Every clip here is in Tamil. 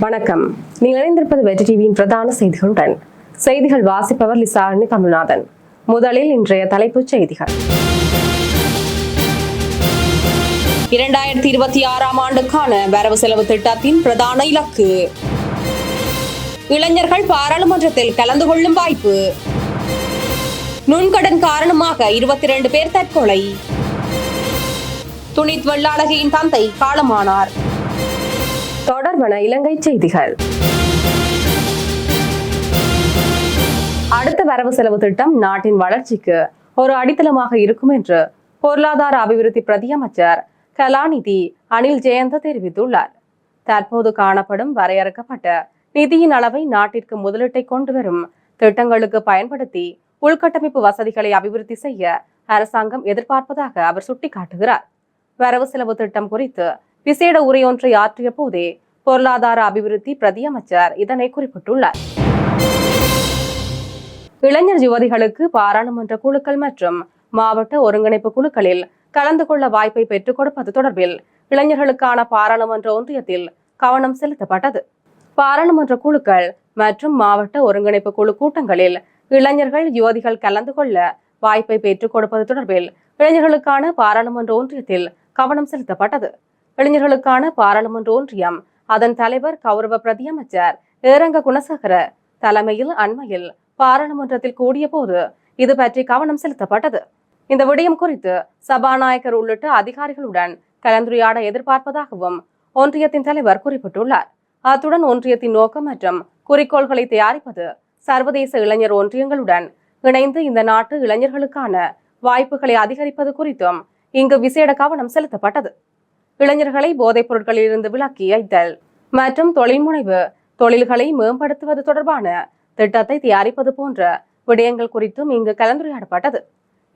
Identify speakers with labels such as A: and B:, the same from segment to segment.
A: வணக்கம். நீங்கள் இணைந்திருப்பது வெற்றி டிவியின் பிரதான செய்திகளுடன். செய்திகள் வாசிப்பவர் லிசாரணி தமிழ்நாதன். முதலில் இன்றைய தலைப்புச் செய்திகள். இரண்டாயிரத்தி இருபத்தி ஆறாம் ஆண்டுக்கான வரவு செலவு திட்டத்தின் பிரதான இலக்கு. இளைஞர்கள் பாராளுமன்றத்தில் கலந்து கொள்ளும் வாய்ப்பு. நுண்கடன் காரணமாக இருபத்தி இரண்டு பேர் தற்கொலை. துணித் வெள்ளாளகியின் தந்தை காலமானார். தொடர்பன இலங்கை செய்திகள். அடுத்த வரவு செலவு திட்டம் நாட்டின் வளர்ச்சிக்கு ஒரு அடித்தளமாக இருக்கும் என்று பொருளாதார அபிவிருத்தி பிரதியமைச்சர் கலாநிதி அனில் ஜெயந்த தெரிவித்துள்ளார். தற்போது காணப்படும் வரையறுக்கப்பட்ட நிதியின் அளவை நாட்டிற்கு முதலீட்டை கொண்டு வரும் திட்டங்களுக்கு பயன்படுத்தி உள்கட்டமைப்பு வசதிகளை அபிவிருத்தி செய்ய அரசாங்கம் எதிர்பார்ப்பதாக அவர் சுட்டிக்காட்டுகிறார். வரவு செலவு திட்டம் குறித்து விசேட உரையொன்றை ஆற்றிய போதே பொருளாதார அபிவிருத்தி பிரதியமைச்சர் இதனை குறிப்பிட்டுள்ளார். இளைஞர் யுவதிகளுக்கு பாராளுமன்ற குழுக்கள் மற்றும் மாவட்ட ஒருங்கிணைப்பு குழுக்களில் கலந்து கொள்ள வாய்ப்பை பெற்றுக் கொடுப்பது தொடர்பில் இளைஞர்களுக்கான பாராளுமன்ற ஒன்றியத்தில் கவனம் செலுத்தப்பட்டது. பாராளுமன்ற குழுக்கள் மற்றும் மாவட்ட ஒருங்கிணைப்பு குழு கூட்டங்களில் இளைஞர்கள் யுவதிகள் கலந்து கொள்ள வாய்ப்பை பெற்றுக் கொடுப்பது தொடர்பில் இளைஞர்களுக்கான பாராளுமன்ற ஒன்றியத்தில் கவனம் செலுத்தப்பட்டது. இளைஞர்களுக்கான பாராளுமன்ற ஒன்றியம். அதன் தலைவர் கௌரவ பிரதியமைச்சர் ஏரங்க குணசகர. தலைமையில் அண்மையில் பாராளுமன்றத்தில் கூடிய போது இது பற்றி கவனம் செலுத்தப்பட்டது. இந்த விடயம் குறித்து சபாநாயகர் உள்ளிட்ட அதிகாரிகளுடன் கலந்துரையாட எதிர்பார்ப்பதாகவும் ஒன்றியத்தின் தலைவர் குறிப்பிட்டுள்ளார். அத்துடன் ஒன்றியத்தின் நோக்கம் மற்றும் குறிக்கோள்களை தயாரிப்பது சர்வதேச இளைஞர் ஒன்றியங்களுடன் இணைந்து இந்த நாட்டு இளைஞர்களுக்கான வாய்ப்புகளை அதிகரிப்பது குறித்தும் இங்கு விசேட கவனம் செலுத்தப்பட்டது. இளைஞர்களை போதைப் பொருட்களிலிருந்து விலக்கி வைத்தல் மற்றும் தொழில்முனைவு தொழில்களை மேம்படுத்துவது தொடர்பான திட்டத்தை தயாரிப்பது போன்ற விடயங்கள் குறித்தும் இங்கு கலந்துரையாடப்பட்டது.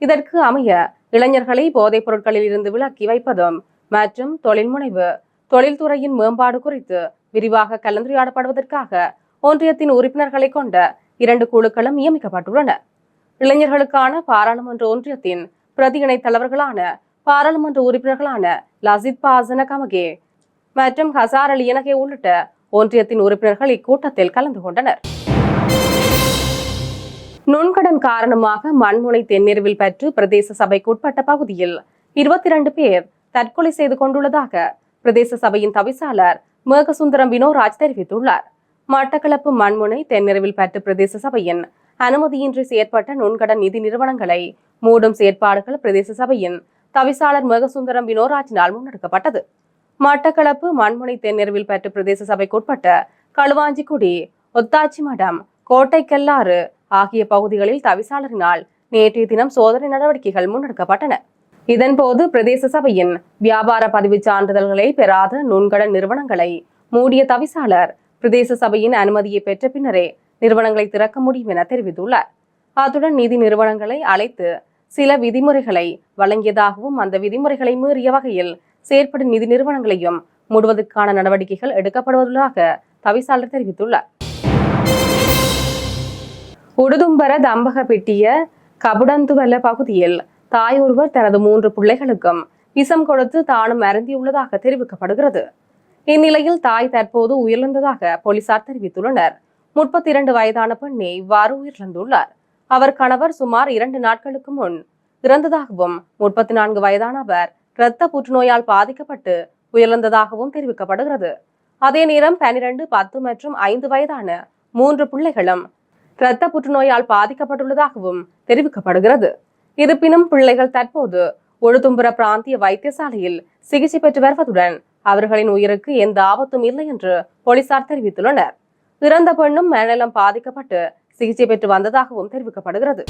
A: இதற்கு அமைய இளைஞர்களை போதைப் பொருட்களில் இருந்து விலக்கி வைப்பதும் மற்றும் தொழில்முனைவு தொழில்துறையின் மேம்பாடு குறித்து விரிவாக கலந்துரையாடப்படுவதற்காக ஒன்றியத்தின் உறுப்பினர்களை கொண்ட இரண்டு குழுக்களும் நியமிக்கப்பட்டுள்ளன. இளைஞர்களுக்கான பாராளுமன்ற ஒன்றியத்தின் பிரதி இணைத் தலைவர்களான பாராளுமன்ற உறுப்பினர்களான லசித் பாசன கமகே. மற்றும் ஹசார் அலி எனகே உள்ளிட்ட ஒன்றியத்தின் உறுப்பினர்கள் இக்கூட்டத்தில் கலந்து கொண்டனர். நுண்கடன் காரணமாக மண்முனை தென்னிரவில் பெற்று பிரதேச சபைக்குட்பட்ட பகுதியில் இருபத்தி இரண்டு பேர் தற்கொலை செய்து கொண்டுள்ளதாக பிரதேச சபையின் தவிசாளர் மேகசுந்தரம் வினோராஜ் தெரிவித்துள்ளார். மட்டக்களப்பு மண்முனை தென்னிரவில் பெற்று பிரதேச சபையின் அனுமதியின்றி செயற்பட்ட நுண்கடன் நிதி நிறுவனங்களை மூடும் செயற்பாடுகள் பிரதேச சபையின் தவிசாளர் முகசுந்தரம் வினோராஜினால் முன்னெடுக்கப்பட்டது. மட்டக்களப்பு மண்முனை தென்னெருவில் பெற்று பிரதேச சபைக்குட்பட்ட களுவாஞ்சிக்குடி ஒத்தாச்சி மடம் கோட்டைக்கல்லாறு ஆகிய பகுதிகளில் தவிசாளரினால் நேற்றைய தினம் சோதனை நடவடிக்கைகள் முன்னெடுக்கப்பட்டன. இதன்போது பிரதேச சபையின் வியாபார பதிவுச் சான்றிதழ்களை பெறாத நுண்கடன் நிறுவனங்களை மூடிய தவிசாளர் பிரதேச சபையின் அனுமதியை பெற்ற பின்னரே நிறுவனங்களை திறக்க முடியும் என தெரிவித்துள்ளார். அத்துடன் நிதி நிறுவனங்களை அழைத்து சில விதிமுறைகளை வழங்கியதாகவும் அந்த விதிமுறைகளை மீறிய வகையில் செயற்படும் நிதி நிறுவனங்களையும் மூடுவதற்கான நடவடிக்கைகள் எடுக்கப்படுவதாக தவிசாளர் தெரிவித்துள்ளார். உடுதும்பர தம்பக பெட்டிய கபுடந்துவல பகுதியில் தாய் ஒருவர் தனது மூன்று பிள்ளைகளுக்கும் விஷம் கொடுத்து தானும் அருந்தியுள்ளதாக தெரிவிக்கப்படுகிறது. இந்நிலையில் தாய் தற்போது உயிரிழந்ததாக போலீசார் தெரிவித்துள்ளனர். முப்பத்தி இரண்டு வயதான பெண்ணே இவ்வாறு உயிரிழந்துள்ளார். அவர் கணவர் சுமார் இரண்டு நாட்களுக்கு முன் இறந்ததாகவும் முப்பத்தி நான்கு வயதான அவர் இரத்த புற்றுநோயால் பாதிக்கப்பட்டு உயிரிழந்ததாகவும் தெரிவிக்கப்படுகிறது. அதே நேரம் பனிரெண்டு பத்து மற்றும் ஐந்து வயதான மூன்று பிள்ளைகளும் இரத்த புற்றுநோயால் பாதிக்கப்பட்டுள்ளதாகவும் தெரிவிக்கப்படுகிறது. இருப்பினும் பிள்ளைகள் தற்போது ஒழுதும்புற பிராந்திய வைத்தியசாலையில் சிகிச்சை பெற்று வருவதுடன் அவர்களின் உயிருக்கு எந்த ஆபத்தும் இல்லை என்று போலீசார் தெரிவித்துள்ளனர். இறந்த பெண்ணும் மனநலம் பாதிக்கப்பட்டு சிகிச்சை பெற்று வந்ததாகவும் தெரிவிக்கப்படுகிறது.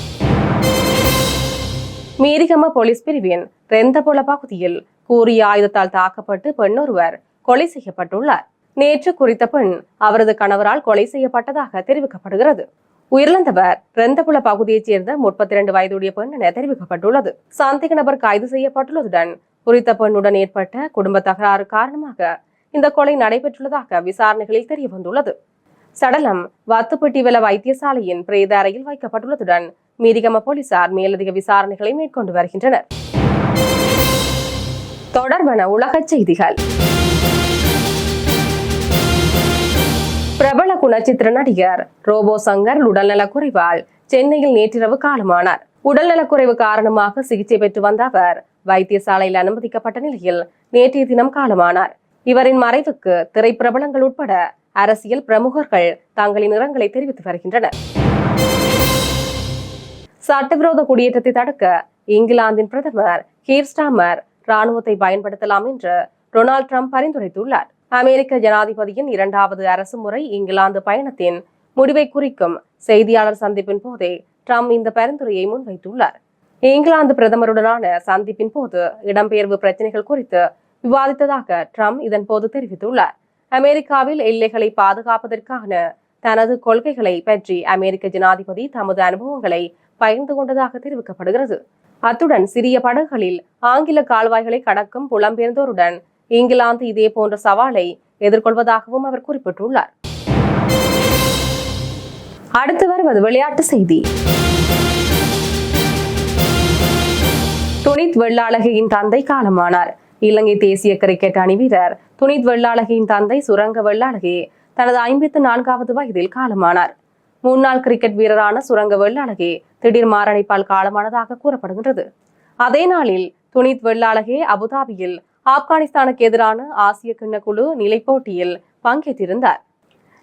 A: மீரிகம போலீஸ் பிரிவின் ரெந்தபொல பகுதியில் கூறிய ஆயுதத்தால் தாக்கப்பட்டு பெண்ணொருவர் கொலை செய்யப்பட்டுள்ளார். நேற்று குறித்த பெண் அவரது கணவரால் கொலை செய்யப்பட்டதாக தெரிவிக்கப்படுகிறது. உயிரிழந்தவர் ரெந்தபுல பகுதியைச் சேர்ந்த முப்பத்தி இரண்டு வயதுடைய பெண் என தெரிவிக்கப்பட்டுள்ளது. சந்தேக நபர் கைது செய்யப்பட்டுள்ளதுடன் குறித்த பெண்ணுடன் ஏற்பட்ட குடும்ப தகராறு காரணமாக இந்த கொலை நடைபெற்றுள்ளதாக விசாரணைகளில் தெரிய வந்துள்ளது சடலம் வத்துப்பட்டிவல வைத்தியசாலையின் பிரேத அறையில் வைக்கப்பட்டுள்ளதுடன் மீதிகம போலீசார் மேலதிக விசாரணைகளை மேற்கொண்டு வருகின்றனர். தொடர்பான உலகச் செய்திகள். பிரபல குணச்சித்திர நடிகர் ரோபோ சங்கர் உடல்நலக் குறைவால் சென்னையில் நேற்றிரவு காலமானார். உடல்நலக்குறைவு காரணமாக சிகிச்சை பெற்று வந்த அவர் வைத்தியசாலையில் அனுமதிக்கப்பட்ட நிலையில் நேற்றைய தினம் காலமானார். இவரின் மறைவுக்கு திரைப்பிரபலங்கள் உட்பட அரசியல் பிரமுகர்கள் தங்களின் இரங்கலை தெரிவித்து வருகின்றனர். சட்டவிரோத குடியேற்றத்தை தடுக்க இங்கிலாந்தின் பிரதமர் கீர் ஸ்டாமர் ராணுவத்தை பயன்படுத்தலாம் என்று டொனால்ட் ட்ரம்ப் பரிந்துரைத்துள்ளார். அமெரிக்க ஜனாதிபதியின் இரண்டாவது அரசு முறை இங்கிலாந்து பயணத்தின் முடிவை குறிக்கும் செய்தியாளர் சந்திப்பின் போதே ட்ரம்ப் இந்த பரிந்துரையை முன்வைத்துள்ளார். இங்கிலாந்து பிரதமருடனான சந்திப்பின் போது இடம்பெயர்வு பிரச்சனைகள் குறித்து விவாதித்ததாக ட்ரம்ப் இதன் போது தெரிவித்துள்ளார். அமெரிக்காவில் எல்லைகளை பாதுகாப்பதற்கான தனது கொள்கைகளை பற்றி அமெரிக்க ஜனாதிபதி தமது அனுபவங்களை பகிர்ந்து கொண்டதாக தெரிவிக்கப்படுகிறது. அத்துடன் சிறிய படகுகளில் ஆங்கில கால்வாய்களை கடக்கும் புலம்பெயர்ந்தோருடன் இங்கிலாந்து இதே போன்ற சவாலை எதிர்கொள்வதாகவும் அவர் குறிப்பிட்டுள்ளார். அடுத்து வருவது விளையாட்டு செய்தி. துனித் வெள்ளாளகையின் தந்தை காலமானார். இலங்கை தேசிய கிரிக்கெட் அணி வீரர் துனித் வெள்ளாளகியின் தந்தை சுரங்க வெள்ளாளகி தனது ஐம்பத்து நான்காவது வயதில் காலமானார். முன்னாள் கிரிக்கெட் வீரரான சுரங்க வெள்ளாளகி திடீர் மாரடைப்பால் காலமானதாக கூறப்படுகின்றது. அதே நாளில் துனித் வெள்ளாளகே அபுதாபியில் ஆப்கானிஸ்தானுக்கு எதிரான ஆசிய கிண்ணக்குழு நிலை நிலைப் போட்டியில் பங்கேற்றிருந்தார்.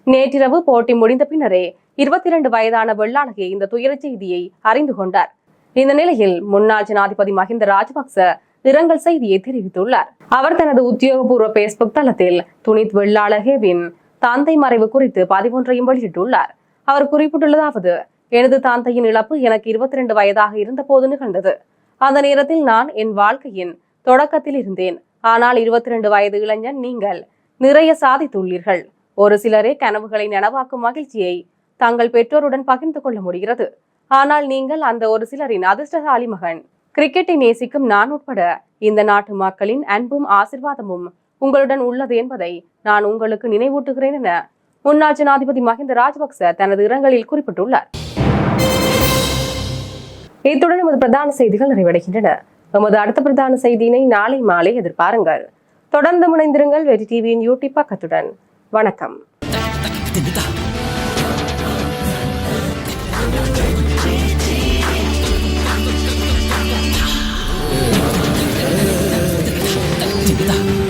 A: நேற்றிரவு போட்டி முடிந்த பின்னரே இருபத்தி இரண்டு வயதான வெள்ளாளகே இந்த துயரச் செய்தியை அறிந்து கொண்டார். இந்த நிலையில் முன்னாள் ஜனாதிபதி மஹிந்த ராஜபக்ச இரங்கல் செய்தியை தெரிவித்துள்ளார். அவர் தனது உத்தியோகபூர்வ பேஸ்புக் தளத்தில் துணித் வெள்ளாளகேவின் தந்தை மறைவு குறித்து பதிவொன்றையும் வெளியிட்டுள்ளார். அவர் குறிப்பிட்டுள்ளதாவது எனது தந்தையின் இழப்பு எனக்கு இருபத்தி ரெண்டு வயதாக இருந்தபோது நிகழ்ந்தது. அந்த நேரத்தில் நான் என் வாழ்க்கையின் தொடக்கத்தில் இருந்தேன். ஆனால் இருபத்தி ரெண்டு வயது இளைஞன் நீங்கள் நிறைய சாதித்துள்ளீர்கள். ஒரு சிலரே கனவுகளை நனவாக்கும் மகிழ்ச்சியை தங்கள் பெற்றோருடன் பகிர்ந்து கொள்ள முடிகிறது. ஆனால் நீங்கள் அந்த ஒரு சிலரின் அதிர்ஷ்டசாலி மகன் கிரிக்கெட்டை நேசிக்கும் நான் உட்பட இந்த நாட்டு மக்களின் அன்பும் ஆசிர்வாதமும் உங்களுடன் உள்ளது என்பதை நான் உங்களுக்கு நினைவூட்டுகிறேன் என முன்னாள் ஜனாதிபதி மஹிந்த ராஜபக்ச தனது இரங்கலில் குறிப்பிட்டுள்ளார். இத்துடன் நமது பிரதான செய்திகள் நிறைவடைகின்றன. நமது அடுத்த பிரதான செய்தியினை நாளை மாலை எதிர்பாருங்கள். தொடர்ந்து முனைந்திருங்கள் வெற்றி டிவியின் யூடியூப் பக்கத்துடன். வணக்கம்.
B: Basta.